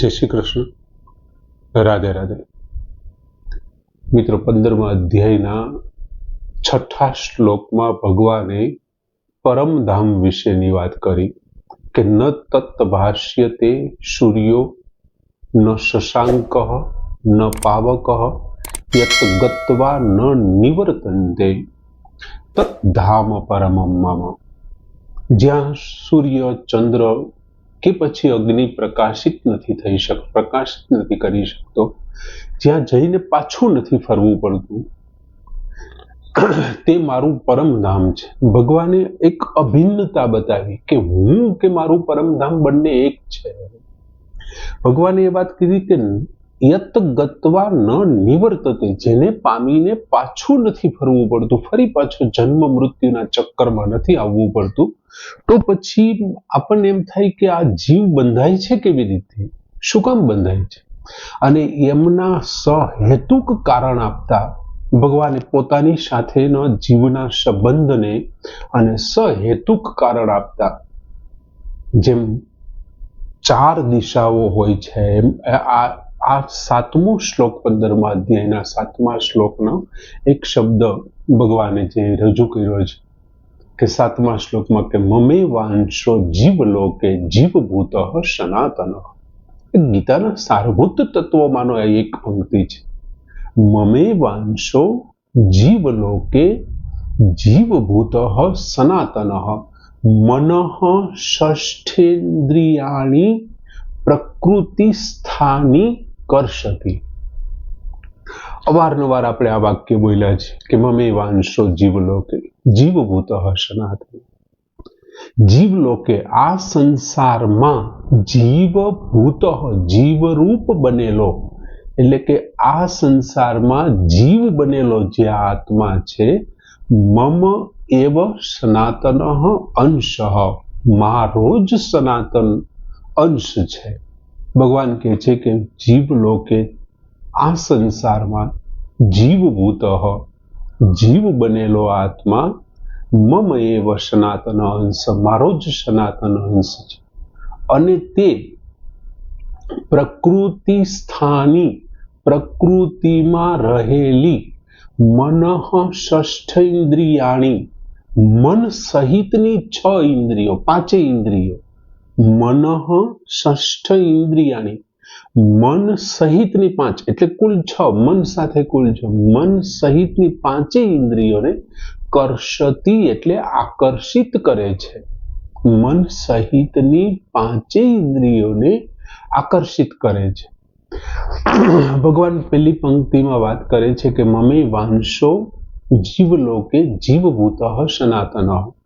જય શ્રી કૃષ્ણ. રાધે રાધે. મિત્રો, પંદરમા અધ્યાયના છઠ્ઠા શ્લોકમાં ભગવાને પરમધામ વિશેની વાત કરી કે ન ભાષ્ય ભાષ્યતે સૂર્યો ન શશાંક, ન પાવક, યત ગત્વા ન નિવર્તન્તે, તત ધામ પરમમ મમ. જ્યાં સૂર્ય, ચંદ્ર કે પછી અગ્નિ પ્રકાશિત નથી થઈ શક પ્રકાશિત નથી કરી શકતો. જ્યાં જઈને પાછું નથી ફરવું પડતું, તે મારું પરમ ધામ છે. ભગવાને એક અભિન્નતા બતાવી કે હું કે મારું પરમ ધામ બંને એક છે. ભગવાને એ વાત કીધી કે યત ન નિવર્તતે, જેને પામીને પાછું નથી ફરવું પડતું, ફરી પાછું જન્મ મૃત્યુના ચક્કરમાં નથી આવવું પડતું, તો પછી આપણને એમ થાય કે આ જીવ બંધાય છે કેવી રીતે? શું કામ બંધાય છે? અને એમના સહેતુક કારણ આપતા ભગવાને પોતાની સાથેના જીવના સંબંધને અને સહેતુક કારણ આપતા જેમ ચાર દિશાઓ હોય છે, એમ આ આ સાતમો શ્લોક પંદરમા અધ્યાયના સાતમા શ્લોકનો એક શબ્દ ભગવાને જે રજૂ કર્યો છે કે સાતમા શ્લોકમાં કે મમે વાંશો જીવ લોકે જીવભૂત સનાતન. ગીતાના સારભૂત તત્વમાંનો આ એક પંક્તિ છે. મમે વાંશો જીવ લોકે જીવભૂત સનાતન. મન ષષ્ઠેન્દ્રિયાણી પ્રકૃતિ સ્થાની કરશતી અવારનવાર આપણે આ વાક્ય બોલ્યા છે કે મમે વાંશો જીવલોકે, જીવભૂત સનાતન જીવલોકે આ સંસારમાં જીવભૂત જીવરૂપ બનેલો, એટલે કે આ સંસારમાં જીવ બનેલો જે આત્મા છે, મમ એવ સનાતન અંશ. મારો જ સનાતન અંશ છે. ભગવાન કહે છે કે જીવ લોકે આ સંસારમાં જીવભૂત જીવ બનેલો આત્મા મમ એવ સનાતન અંશ, મારો જ સનાતન અંશ છે. અને તે પ્રકૃતિ સ્થાની, પ્રકૃતિમાં રહેલી મન ષષ્ઠ ઇન્દ્રિયાણી, મન સહિતની છ ઇન્દ્રિયો, પાંચે ઇન્દ્રિયો મન ષષ્ઠ ઇન્દ્રિયાણી મન સહિતની પાંચ, એટલે કુલ છ, મન સાથે કુલ છ. મન સહિતની પાંચે ઇન્દ્રિયોને કર્ષતી એટલે આકર્ષિત કરે છે. મન સહિતની પાંચે ઇન્દ્રિયોને આકર્ષિત કરે છે. ભગવાન પેલી પંક્તિમાં વાત કરે છે કે મમે વાંશો જીવલોકે જીવભૂત સનાતન.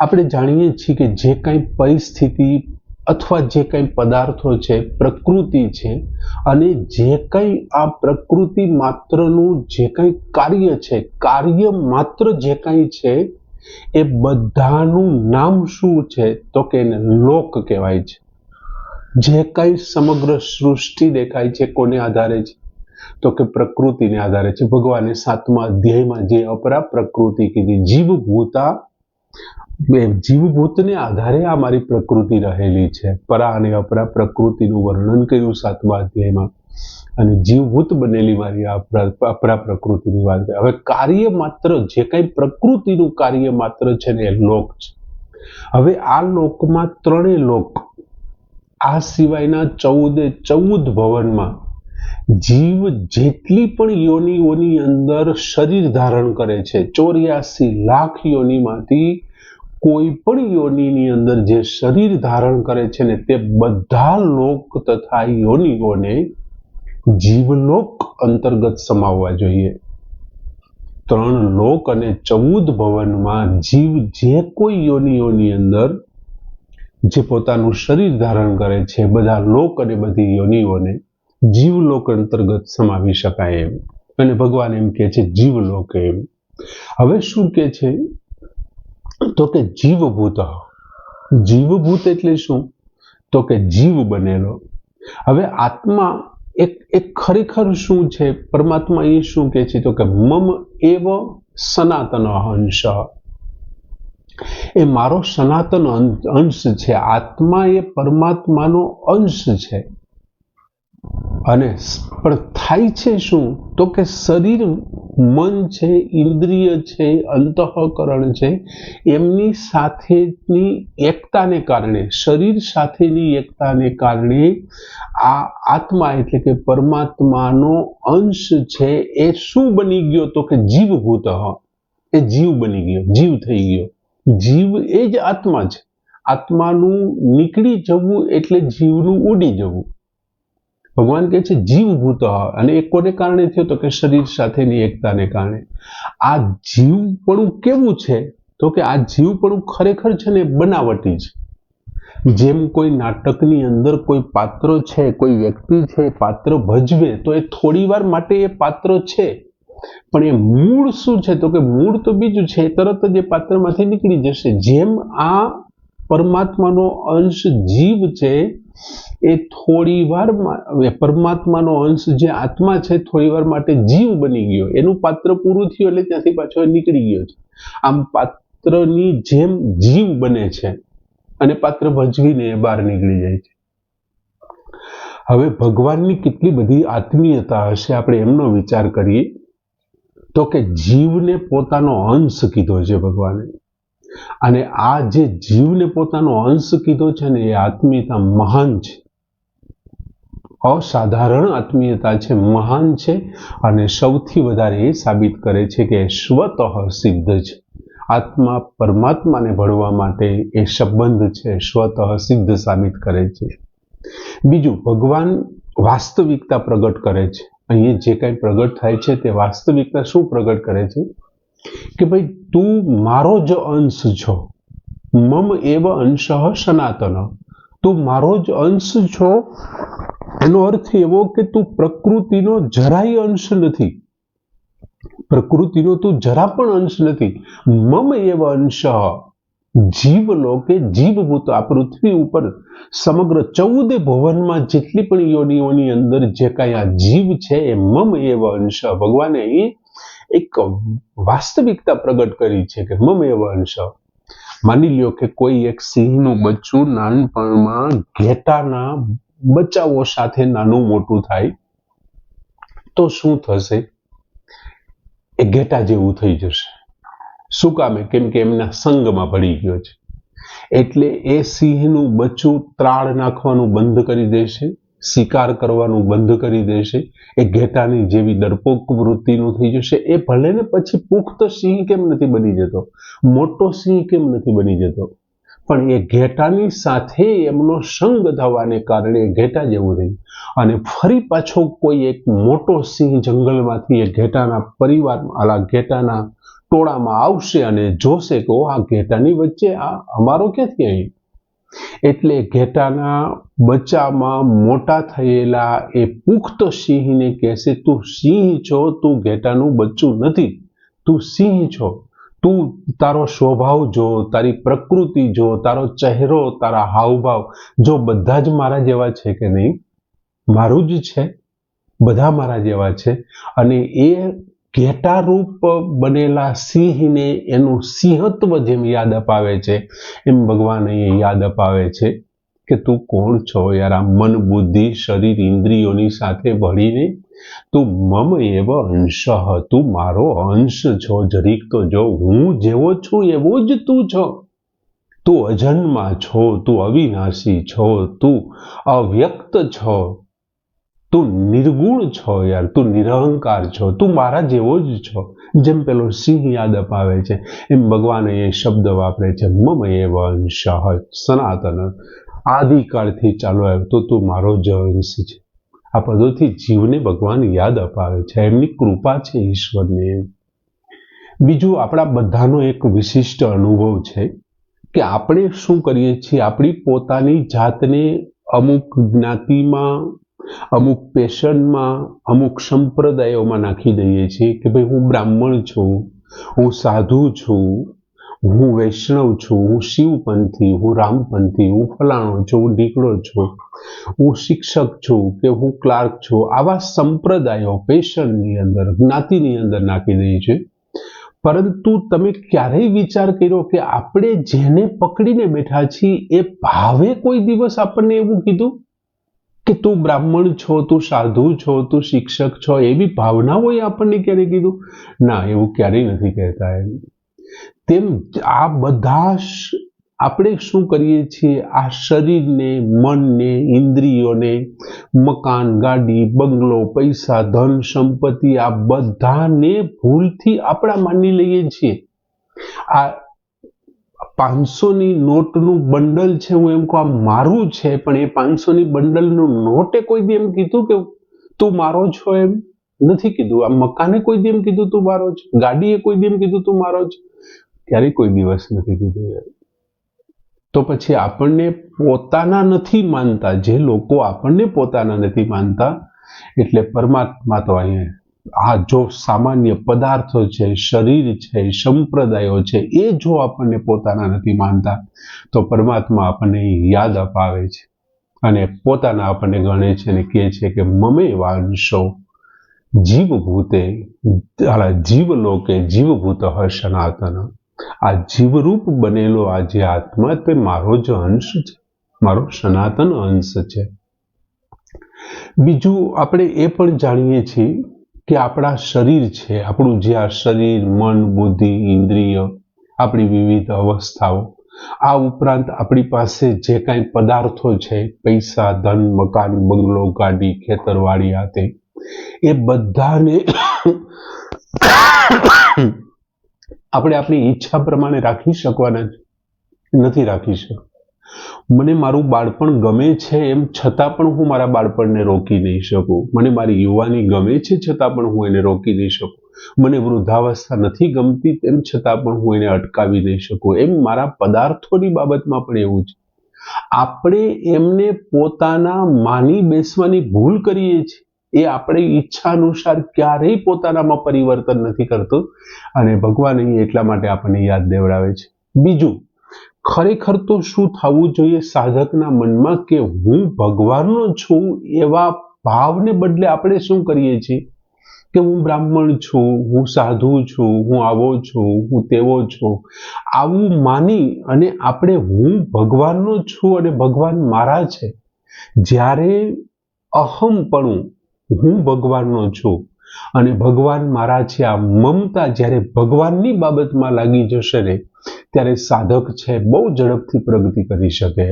આપણે જાણીએ છીએ કે જે કાંઈ પરિસ્થિતિ અથવા જે કાંઈ પદાર્થો છે, પ્રકૃતિ છે અને જે કંઈ આ પ્રકૃતિ માત્રનું જે કંઈ કાર્ય છે, કાર્ય માત્ર જે કંઈ છે, એ બધાનું નામ શું છે? તો કે એને લોક કહેવાય છે. જે કંઈ સમગ્ર સૃષ્ટિ દેખાય છે, કોને આધારે છે? તો કે પ્રકૃતિને આધારે છે. ભગવાને સાતમા અધ્યાયમાં જે અપરા પ્રકૃતિ કીધી, જીવભૂતા જીવભૂતને આધારે આ મારી પ્રકૃતિ રહેલી છે. પરા અને અપરા પ્રકૃતિનું વર્ણન કર્યું સાતમા અધ્યાયમાં. અને જીવભૂત બનેલી મારી અપરા પ્રકૃતિની વાત. હવે કાર્ય માત્ર જે કઈ પ્રકૃતિનું કાર્ય માત્ર છે ને એ લોક છે. હવે આ લોકમાં ત્રણેય લોક, આ સિવાયના ચૌદે ચૌદ ભવનમાં જીવ જેટલી પણ યોનિઓની અંદર શરીર ધારણ કરે છે, ચોર્યાસી લાખ યોનિમાંથી કોઈ પણ યોનિની અંદર જે શરીર ધારણ કરે છે ને તે બધા લોક તથા યોનિઓને જીવલોક અંતર્ગત સમાવવા જોઈએ. ત્રણ લોક અને ચૌદ ભવનમાં જીવ જે કોઈ યોનિઓની અંદર જે પોતાનું શરીર ધારણ કરે છે, બધા લોક અને બધી યોનિઓને જીવલોક અંતર્ગત સમાવી શકાય એમ. અને ભગવાન એમ કે છે જીવલોક એમ. હવે શું કે છે? તો કે જીવભૂત જીવભૂત એટલે શું? તો કે જીવ બનેલો. હવે આત્મા એક એક ખરેખર શું છે? પરમાત્મા એ શું કે છે? તો કે મમ એવ સનાતન અંશ એ મારો સનાતન અંશ છે. આત્મા એ પરમાત્માનો અંશ છે. અને પણ થાય છે શું? તો કે શરીર મન છે, ઇન્દ્રિય છે, અંતઃકરણ છે, એમની સાથેની એકતાને કારણે, શરીર સાથેની એકતાને કારણે આ આત્મા એટલે કે પરમાત્માનો અંશ છે એ શું બની ગયો? તો કે જીવભૂત. એ જીવ બની ગયો, જીવ થઈ ગયો. જીવ એ જ આત્મા છે. આત્માનું નીકળી જવું એટલે જીવનું ઉડી જવું. ભગવાન કહે છે જીવભૂત અને એ કોને કારણે થયો તો કે શરીર સાથેની એકતાને કારણે. આ જીવપણું કેવું છે? તો કે આ જીવપણું ખરેખર છે ને બનાવટી છે. જેમ કોઈ નાટકની અંદર કોઈ પાત્ર છે, કોઈ વ્યક્તિ છે પાત્ર ભજવે, તો એ થોડી વાર માટે એ પાત્ર છે. પણ એ મૂળ શું છે? તો કે મૂળ તો બીજું છે તરત જ એ પાત્રમાંથી નીકળી જશે. જેમ આ પરમાત્માનો અંશ જીવ છે એ થોડી વાર પરમાત્માનો અંશ જે આત્મા છે, થોડી વાર માટે જીવ બની ગયો. એનું પાત્ર પૂરું થયું એટલે ત્યાંથી પાછો નીકળી ગયો છે. આમ પાત્રની જેમ જીવ બને છે અને પાત્ર ભજવીને એ બહાર નીકળી જાય છે. હવે ભગવાનની કેટલી બધી આત્મીયતા હશે, આપણે એમનો વિચાર કરીએ તો કે જીવને પોતાનો અંશ કીધો છે ભગવાને. અને આ જે જીવને પોતાનો અંશ કીધો છે ને, એ આત્મીયતા મહાન છે. અસાધારણ આત્મીયતા છે, મહાન છે, અને સૌથી વધારે એ સાબિત કરે છે કે સ્વતઃ સિદ્ધ છે. આત્મા પરમાત્માને ભળવા માટે એ સંબંધ છે, સ્વતઃ સિદ્ધ સાબિત કરે છે. બીજું, ભગવાન વાસ્તવિકતા પ્રગટ કરે છે. અહીં જે કંઈ પ્રગટ થાય છે તે વાસ્તવિકતા શું પ્રગટ કરે છે? કે ભાઈ તું મારો જ અંશ છો. મમ એવ અંશ સનાતન. તું મારો જ અંશ છો. એનો અર્થ એવો કે તું પ્રકૃતિનો જરાય અંશ નથી. પ્રકૃતિનો તું જરા પણ અંશ નથી. મમ એવ અંશ. જીવનો કે જીવભૂત આ પૃથ્વી ઉપર સમગ્ર ચૌદ ભવનમાં જેટલી પણ યોનિઓની અંદર જે કાંઈ આ જીવ છે એ મમ એવ અંશ. ભગવાને અહીં એક વાસ્તવિકતા પ્રગટ કરી છે કે મમ વંશ. માની લ્યો કે કોઈ એક સિંહનું બચ્ચું નાનપણમાં ઘેટાના બચ્ચાઓ સાથે નાનું મોટું થાય, તો શું થશે? એ ઘેટા જેવું થઈ જશે. શું કામે કેમ કે એમના સંગમાં પડી ગયો છે. એટલે એ સિંહનું બચ્ચું ત્રાળ નાખવાનું બંધ કરી દેશે. શિકાર કરવાનું બંધ કરી દેશે, એ ઘેટાની જેવી ડરપોક વૃત્તિનું થઈ જશે, એ ભલે ને પછી પુખ્ત સિંહ કેમ નથી બની જતો? મોટો સિંહ કેમ નથી બની જતો? પણ એ ઘેટાની સાથે એમનો સંગ થવાને કારણે ઘેટા જેવું રહ્યું અને ફરી પાછો કોઈ એક મોટો સિંહ જંગલમાંથી એ ઘેટાના પરિવારમાં આલા ઘેટાના ટોળામાં આવશે અને જોશે કે આ ઘેટાની વચ્ચે આ અમારો ક્યાંથી અહીં એટલે ઘેટાના બચ્ચામાં મોટા થયેલા એ પુખ્ત સિંહને કહેશે, તું સિંહ છો, તું ઘેટાનું બચ્ચું નથી, તું સિંહ છો. તું તારો સ્વભાવ જો, તારી પ્રકૃતિ જો, તારો ચહેરો, તારા હાવભાવ, જો બધા જ મારા જેવા છે કે નહીં? મારું જ છે. બધા મારા જેવા છે. અને એ ઘેટારૂપ બનેલા સિંહને એનું સિંહત્વ જેમ યાદ અપાવે છે, એમ ભગવાન અહીંયા યાદ અપાવે છે કે તું કોણ છો યાર? આ મન, બુદ્ધિ, શરીર, ઇન્દ્રિયોની સાથે ભળીને તું મમ એવ અંશ, તું મારો અંશ છો. જરીક તો જો હું જેવો છું, એવો જ તું છો. તું અજન્મા છો, તું અવિનાશી છો, તું અવ્યક્ત છો. તું નિર્ગુણ છો યાર, તું નિરહંકાર છો, તું મારા જેવો જ છો. જેમ પેલો સિંહ યાદ અપાવે છે, એમ ભગવાન એ શબ્દ વાપરે છે, મમ એ વંશ સનાતન. આદિકાળથી ચાલુ આવ્યો તો તું મારો જ અંશ છે. આ પદોથી જીવને ભગવાન યાદ અપાવે છે, એમની કૃપા છે ઈશ્વરની. બીજું, આપણા બધાનો એક વિશિષ્ટ અનુભવ છે કે આપણે શું કરીએ છીએ, આપણી પોતાની જાતને અમુક જ્ઞાતિમાં અમુક પેશનમાં અમુક સંપ્રદાયોમાં નાખી દઈએ છીએ કે ભાઈ હું બ્રાહ્મણ છું, હું સાધુ છું, હું વૈષ્ણવ છું, હું શિવપંથી, હું રામપંથી, હું ફલાણો છું, હું ઢીકડો છું, હું શિક્ષક છું કે હું ક્લાર્ક છું, આવા સંપ્રદાયો પેશનની અંદર, જ્ઞાતિની અંદર નાખી દઈએ છીએ. પરંતુ તમે ક્યારેય વિચાર કર્યો કે આપણે જેને પકડીને બેઠા છીએ, એ ભાવે કોઈ દિવસ આપણને એવું કીધું? કે તું બ્રાહ્મણ છો, તું સાધુ છો, તું શિક્ષક છો, એવી ભાવનાઓએ આપણને ક્યારે કીધું? ના, એવું ક્યારેય નથી કહેતા એમ. તેમ આ બધા આપણે શું કરીએ છીએ? આ શરીરને, મનને, ઇન્દ્રિયોને, મકાન, ગાડી, બંગલો, પૈસા, ધન, સંપત્તિ, આ બધાને ભૂલથી આપણા માની લઈએ છીએ. આ પાંચસોની નોટનું બંડલ છે હું એમ કહું, આ મારું છે, પણ એ પાંચસોની બંડલનું નોટે કોઈ દી એમ કીધું કે તું મારો છો એમ? નથી કીધું. આ મકાને કોઈ દી એમ કીધું તું મારો છે? ગાડીએ કોઈ દી એમ કીધું તું મારો છે? ક્યારેય કોઈ દિવસ નથી કીધું તો પછી આપણને પોતાના નથી માનતા. જે લોકો આપણને પોતાના નથી માનતા, એટલે પરમાત્મા તો અહીંયા આ જો સામાન્ય પદાર્થો છે, શરીર છે, સંપ્રદાયો છે, એ જો આપણને પોતાના નથી માનતા, તો પરમાત્મા આપણને યાદ અપાવે છે. અને પોતાના આપણને ગણે છે અને કહે છે કે, મમે વાંશો, જીવભૂતે જીવલોકે, જીવભૂત સનાતન. આ જીવરૂપ બનેલો આ જે આત્મા તે મારો જ અંશ છે, મારો સનાતન અંશ છે. બીજું આપણે એ પણ જાણીએ છીએ કે આપણા શરીર છે, આપણું જે આ શરીર, મન, બુદ્ધિ, ઇન્દ્રિય, આપણી વિવિધ અવસ્થાઓ, આ ઉપરાંત આપણી પાસે જે કાંઈ પદાર્થો છે, પૈસા, ધન, મકાન, બંગલો, ગાડી, ખેતરવાડી, આ તે, એ બધાને આપણે આપણી ઈચ્છા પ્રમાણે રાખી શકવાના નથી રાખી શકતા. મને મારું બાળપણ ગમે છે એમ છતાં પણ હું મારા બાળપણને રોકી નહીં શકું. મને મારી યુવાની ગમે છે છતાં પણ હું એને રોકી નહીં શકું. મને વૃદ્ધાવસ્થા નથી ગમતી તેમ છતાં પણ હું એને અટકાવી નહીં શકું. એમ મારા પદાર્થોની બાબતમાં પણ એવું છે આપણે એમને પોતાના માની બેસવાની ભૂલ કરીએ છીએ. એ આપણે ઈચ્છા અનુસાર ક્યારેય પોતાનામાં પરિવર્તન નથી કરતું અને ભગવાન અહીં એટલા માટે આપણને યાદ દેવડાવે છે. બીજું ખરેખર તો શું થવું જોઈએ સાધકના મનમાં કે હું ભગવાનનો છું એવા ભાવને બદલે આપણે શું કરીએ છીએ? કે હું બ્રાહ્મણ છું, હું સાધુ છું, હું આવો છું, હું તેવો છું. આવું માની અને આપણે હું ભગવાનનો છું અને ભગવાન મારા છે. જ્યારે અહમપણું હું ભગવાનનો છું અને ભગવાન મારા છે આ મમતા જ્યારે ભગવાનની બાબતમાં લાગી જશે ને ત્યારે સાધક છે, બહુ ઝડપથી પ્રગતિ કરી શકે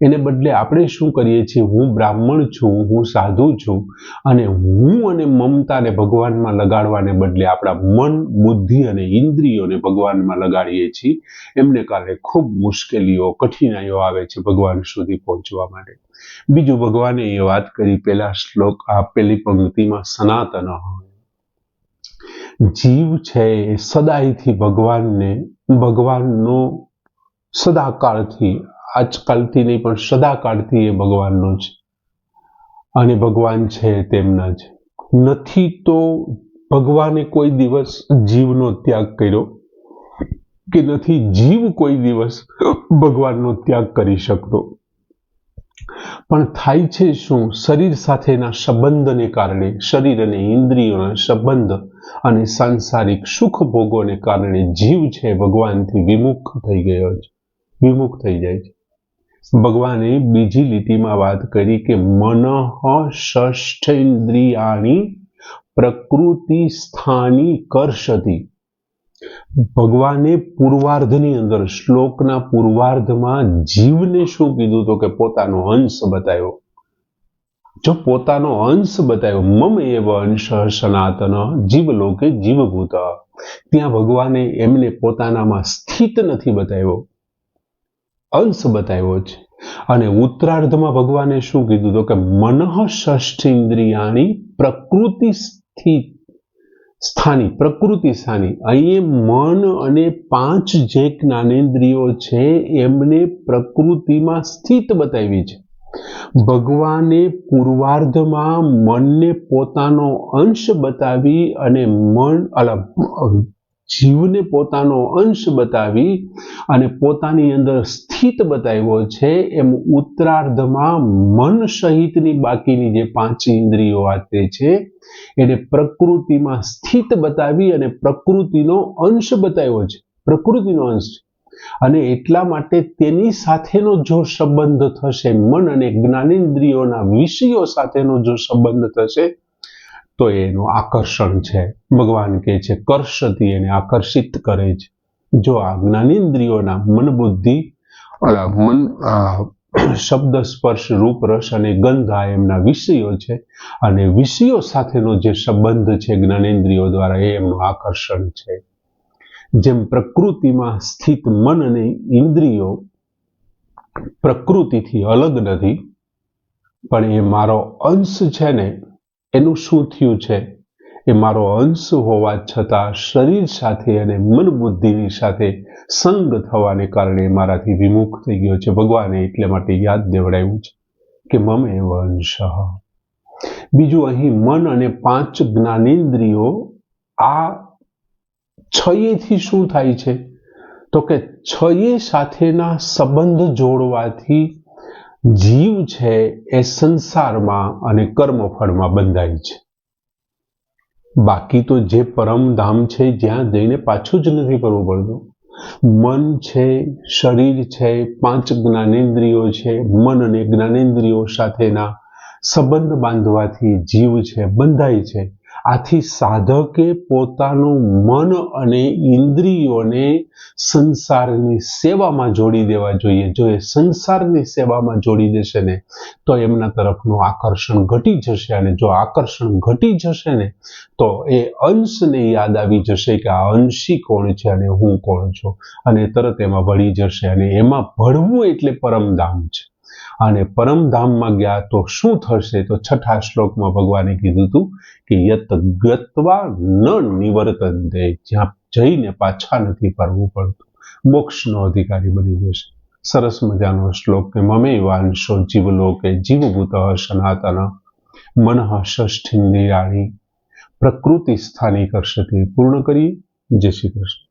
એને બદલે આપણે શું કરીએ છીએ, હું બ્રાહ્મણ છું, હું સાધુ છું, અને હું અને મમતાને ભગવાનમાં લગાડવાને બદલે આપણા મન, બુદ્ધિ અને ઇન્દ્રિયોને ભગવાનમાં લગાડીએ છીએ, એમને કારણે ખૂબ મુશ્કેલીઓ, કઠિનાઈઓ આવે છે ભગવાન સુધી પહોંચવા માટે. બીજું ભગવાને એ વાત કરી, પેલા શ્લોક, આ પેલી પંક્તિમાં સનાતન જીવ છે એ સદાયથી ભગવાનને, ભગવાનનો સદાકાળથી, આજકાલથી નહીં પણ સદાકાળથી એ ભગવાનનો છે. અને ભગવાન છે તેમના જ નથી તો ભગવાને કોઈ દિવસ જીવનો ત્યાગ કર્યો કે નથી જીવ કોઈ દિવસ ભગવાનનો ત્યાગ કરી શકતો? પણ થાય છે શું? શરીર સાથેના સંબંધને કારણે, શરીર અને ઇન્દ્રિયોના સંબંધ અને સાંસારિક સુખ ભોગોને કારણે જીવ છે ભગવાનથી વિમુખ થઈ ગયો છે. વિમુખ થઈ જાય છે. ભગવાને બીજી લીટીમાં વાત કરી કે મનઃ ષષ્ઠેન્દ્રિયાણી પ્રકૃતિ સ્થાની કરશતી ભગવાને પૂર્વાર્ધની અંદર, શ્લોકના પૂર્વાર્ધમાં જીવને શું કીધું તો કે પોતાનો અંશ બતાવ્યો. જો પોતાનો અંશ બતાવ્યો, મમ એવ અંશ સનાતન, જીવલોકે જીવભૂત. ત્યાં ભગવાને એમને પોતાનામાં સ્થિત નથી બતાવ્યો. અંશ બતાવ્યો છે અને ઉત્તરાર્ધમાં ભગવાને શું કીધું તો કે મનઃ ષષ્ઠિન્દ્રિયાણી પ્રકૃતિ સ્થિત સ્થાની, પ્રકૃતિ સ્થાની. અહીં મન અને પાંચ જે જ્ઞાનેન્દ્રિયો છે, એમને પ્રકૃતિમાં સ્થિત બતાવી છે. ભગવાને પૂર્વાર્ધમાં મનને પોતાનો અંશ બતાવી અને મન જીવને પોતાનો અંશ બતાવી અને પોતાની અંદર સ્થિત બતાવ્યો છે, એમ ઉત્તરાર્ધમાં મન સહિતની બાકીની જે પાંચ ઇન્દ્રિયો વાતે છે, એને પ્રકૃતિમાં સ્થિત બતાવી અને પ્રકૃતિનો અંશ બતાવ્યો છે. પ્રકૃતિનો અંશ અને એટલા માટે તેની સાથેનો જો સંબંધ થશે, મન અને જ્ઞાનેન્દ્રિયોના વિષયો સાથેનો જો સંબંધ થશે, તો એનું આકર્ષણ છે. ભગવાન કહે છે કર્ષથી એને આકર્ષિત કરે છે. જો આ જ્ઞાનેન્દ્રિયોના મન બુદ્ધિ મન શબ્દ સ્પર્શ રૂપ રસ અને ગંધ આ એમના વિષયો છે, અને વિષયો સાથેનો જે સંબંધ છે જ્ઞાનેન્દ્રિયો દ્વારા, એ એમનું આકર્ષણ છે. જેમ પ્રકૃતિમાં સ્થિત મન અને ઇન્દ્રિયો પ્રકૃતિથી અલગ નથી, પણ એ મારો અંશ છે ને, એનું શું થયું છે? એ મારો અંશ હોવા છતાં શરીર સાથે અને મન બુદ્ધિની સાથે સંગ થવાને કારણે મારાથી વિમુખ થઈ ગયો છે. ભગવાને એટલે માટે યાદ દેવડાવ્યું છે કે મમે અંશ. બીજું અહીં મન અને પાંચ જ્ઞાનેન્દ્રિયો આ છયેથી શું થાય છે? તો કે છયે સાથેના સંબંધ જોડવાથી જીવ છે એ સંસારમાં અને કર્મફળમાં બંધાય છે. બાકી તો જે પરમધામ છે જ્યાં જઈને પાછું જ નથી કરવું પડતું. મન છે, શરીર છે, પાંચ જ્ઞાનેન્દ્રિયો છે, મન અને જ્ઞાનેન્દ્રિયો સાથેના સંબંધ બાંધવાથી જીવ છે, બંધાય છે. આથી સાધકે પોતાનું મન અને ઇન્દ્રિયોને સંસારની સેવામાં જોડી દેવા જોઈએ. જો એ સંસારની સેવામાં જોડી દેશે ને, તો એમના તરફનું આકર્ષણ ઘટી જશે અને જો આકર્ષણ ઘટી જશે ને, તો એ અંશને યાદ આવી જશે કે આ અંશી કોણ છે અને હું કોણ છું. અને તરત એમાં ભળી જશે અને એમાં ભળવું એટલે પરમધામ છે. અને પરમધામમાં ગયા તો શું થશે? તો છઠ્ઠા શ્લોકમાં ભગવાને કીધું હતું કે યત ગત્વા ન નિવર્તનતે જ્યાં જઈને પાછા નથી ફરવું પડતું. મોક્ષનો અધિકારી બની જશે. સરસ મજાનો શ્લોક કે મમે વાંશો જીવલોકે જીવભૂત સનાતન. મન ષષ્ઠિંદ્રિયાણી પ્રકૃતિ સ્થાની કરશતી પૂર્ણ કરી જય શ્રી કૃષ્ણ.